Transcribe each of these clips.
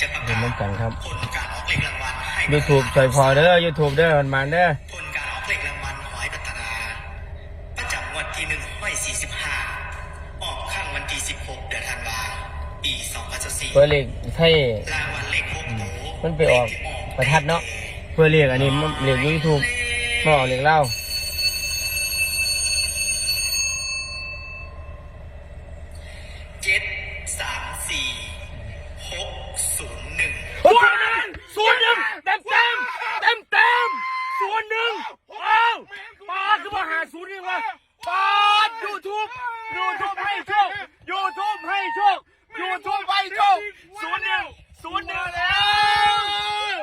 จะประเห็นกาศน้ำกันครับผลการออกเลขรางวัลให้ YouTube ใส่พอเด้อ YouTube เด้อมันมาเด้อผลการออกเลขรางวัลหอยพัฒนาประจำวันที่หนึ่งห้อยสี่สิบห้าออกข้างวันที่สิบหกเดือนธันวาปีสองพันสี่เพื่อเลขไทยรางวัลเลขหกโตมันไปออกประทัดเนาะเพื่อเลขอันนี้มันเลข YouTube มาออกเลขเล่าเจ็ดสามสี่ หาศูนย์หนึ่งวะปาดยูทูบยูทูบให้โชคยูทูบให้โชคยูทูบให้โชคศูนย์หนึ่งศูนย์หนึ่งแล้ว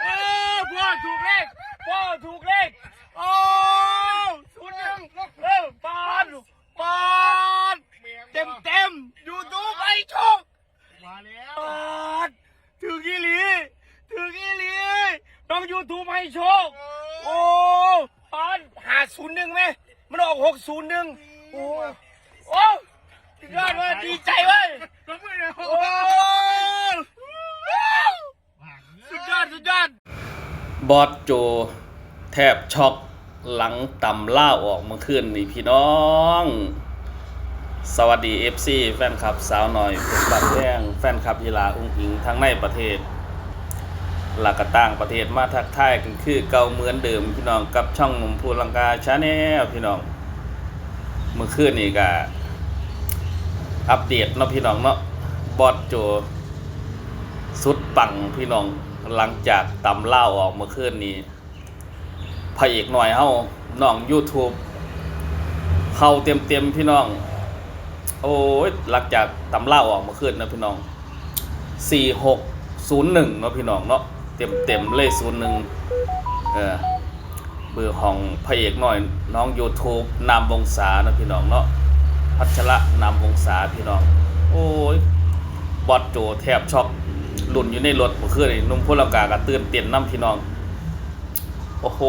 เออพ่อถูกเลขพ่อถูกเลขโอ้ศูนย์หนึ่งเออปาดปาดเต็มเต็มยูทูบให้โชค มาแล้ว ปาดถึงอีหลีถึงอีหลีน้องยูทูบให้โชค โอ้ปานหา ศูนย์หนึ่งไหมมันออกหกศูนย์หนึ่งโอ้โอ้สุดยอดเลยดีใจเว้ยก็ไม่ได้โอ้สุดยอดสุดยอดบอสโจแทบช็อกหลังต่ำล่าออกเมื่อคืนนี่พี่น้อง สวัสดี FC แฟนคลับสาวหน่อยเป็นบัดแย่งแฟนคลับยีลาอุ้งอิงทั้งในประเทศ หลักกต่างประเทศมาทักทายกันคือเก่าเหมือนเดิมพี่น้องกับช่องหนุ่มภูลังกาชาแนลพี่น้อง เมื่อคืนนี่ก็อัปเดตเนาะพี่น้องเนาะบอสโจสุดปังพี่น้องหลังจากตำเล่าออกเมื่อคืนนี้พระเอกหน่อยเฮาน้อง YouTube เข้าเต็มเต็มพี่น้อง โอ้ยหลังจากตำเล่าออกเมื่อคืนนะพี่น้อง4601เนาะพี่น้องเนาะ เต็มเต็มเลย01เออเบอร์ของพระเอกหน่อยน้อง YouTube นามวงศานะพี่น้องเนาะพัชระนามวงศาพี่น้อง โอ้ยบอดโจแทบช็อกหลุนอยู่ในรถเมื่อคืนนี่นุ่มพลกากระตื่นเต้นน้ำพี่น้อง โอ้โห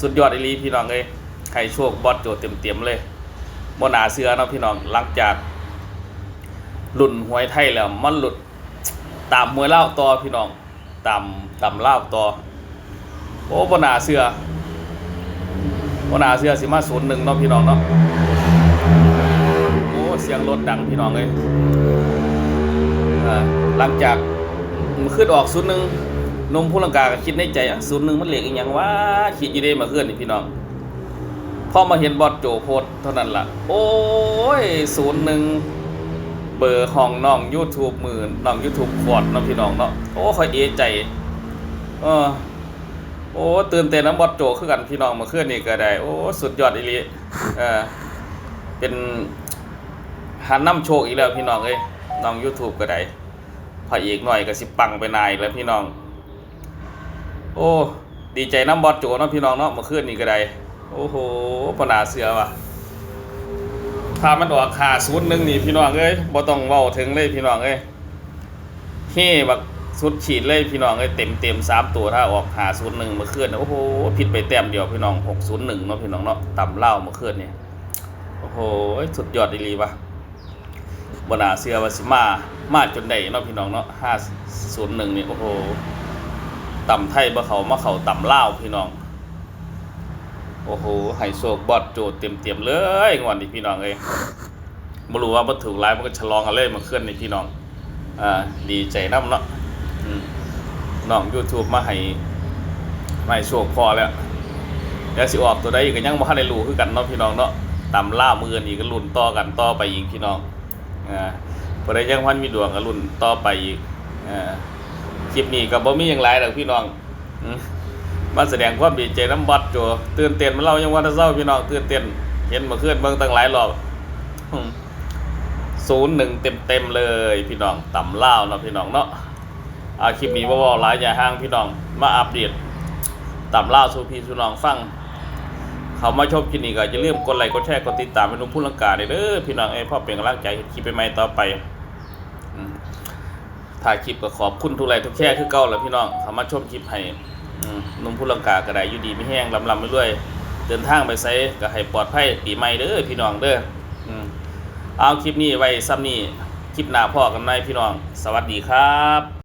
สุดยอดอีลีพี่น้องเลยใครโชคบอดโจเต็มๆเลยบนาเสือนาะพี่น้องหลังจากหลุนหวยไทยแล้วมันหลุด ตามมวยเล่าต่อพี่น้องตามตามเล่าต่อโอ้บนาเสือบนาเสือสิมาศูนย์หนึ่งเนาะพี่น้องเนาะโอ้เสียงรถดังพี่น้องเลยหลังจากมันขึ้นออกศูนย์หนึ่งนมผู้ลังกาก็คิดในใจอะศูนย์หนึ่งมันเหล็กอีกอย่างว่าคิดอยู่ได้มาเคลื่อนนี่พี่น้องพอมาเห็นบอดโจโพสต์เท่านั้นล่ะ โอ้ยศูนย์หนึ่ง เบอร์ห้องน้อง YouTube มือน้อง YouTube ฟอดเนาะพี่น้องเนาะโอ้คอยเอใจเออโอ้ตื่นเต้นน้ำบอดโจคือกันพี่น้องมาเคลื่อนนี่ก็ได้ โอ้สุดยอดอีลีเออเป็นหันน้ำโชคอีกแล้วพี่น้องเอ้ยน้อง YouTube ก็ได้พระเอกหน่อยก็สิปังไปนายแล้วพี่น้อง โอ้ ดีใจน้ำบอดโจเนาะพี่น้องเนาะมาเมื่อนนี้ก็ได้ โอ้โหปนาเสือว่ะ ถ้ามันออกขาศูนย์หนึ่งนี่พี่น้องเอ้ยบ่ต้องเว้าถึงเลยพี่น้องเอ้ยเฮ่บักสุดฉีดเลยพี่น้องเอ้ยเต็มเต็มสามตัวถ้าออกหาศูนย์หนึ่งมาเมื่อนโอ้โหผิดไปแต้มเดียวพี่น้องหกศูนย์หนึ่งเนาะพี่น้องเนาะต่ำเล่ามาเมื่อคืนนี่โอ้โหสุดยอดดีลีว่ะบนาเสือวาสิมามาจนได้เนาะพี่น้องเนาะห้าศูนย์หนึ่งนี่โอ้โหต่ำไทยบ่เขามาเขาต่ำเล่าพี่น้อง โอ้โหไฮโซบอดโจดเต็มเต็มๆเลยงวันนี้พี่น้องเอ้ยบ่รู้ว่าบ่ถูกไลฟ์มันก็ฉลองกันเลยมาเคลื่อนนี่พี่น้อง อ่า ดีใจน้ำเนาะน้อง YouTube มาให้มาให้โชคพอแล้วเดี๋ยวสิออกตัวใดอีกก็ยังบ่ทันได้รู้คือกันเนาะพี่น้องเนาะต่ำล่ามืออีกก็ลุ้นต่อกันต่อไปอีกพี่น้อง อ่าพอได้ยังพันมีดวงกับรุ่นต่อไปอีก อ่าคลิปนี้ก็บ่มีหยังหลายดอกพี่น้องอื มาแสดงความดีใจน้ำบัดโจตื่นเต้นมาเล่ายังวันเศร้าพี่น้องตื่นเต้นเห็นมาเคลื่อนเบิ่งตั้งหลายรอบศูนย์หนึ่งเต็มเต็มเลย พี่น้องต่ำเล่าเนาะพี่น้องเนาะอาคลิปนี้บ่บ่หลายอย่าห่างพี่น้องมาอัปเดตต่ำเล่าสู่พี่สู่น้องฟังเขามาชมคลิปนี้ก็อย่าลืมกดไลค์กดแชร์กดติดตามให้นุ่มผู้ลังกาเด้อพี่น้องเอ้พ่อเป็นกำลังใจคลิปใหม่ต่อไปถ่ายคลิปก็ขอบคุณทุกไลค์ทุกแชร์คือเก่าแล้วพี่น้องเขามาชมคลิปให้ นุ่มผู้ลังกาก็ไดอยู่ดีไม่แห้งลำลำไปด้วยเดินทางไปไสก็ให้ปลอดภัยปีใหม่เด้อพี่น้องเด้ออืมเอาคลิปนี้ไว้ซ้ำนี่คลิปหน้าพ่อกันไหมพี่น้อง สวัสดีครับ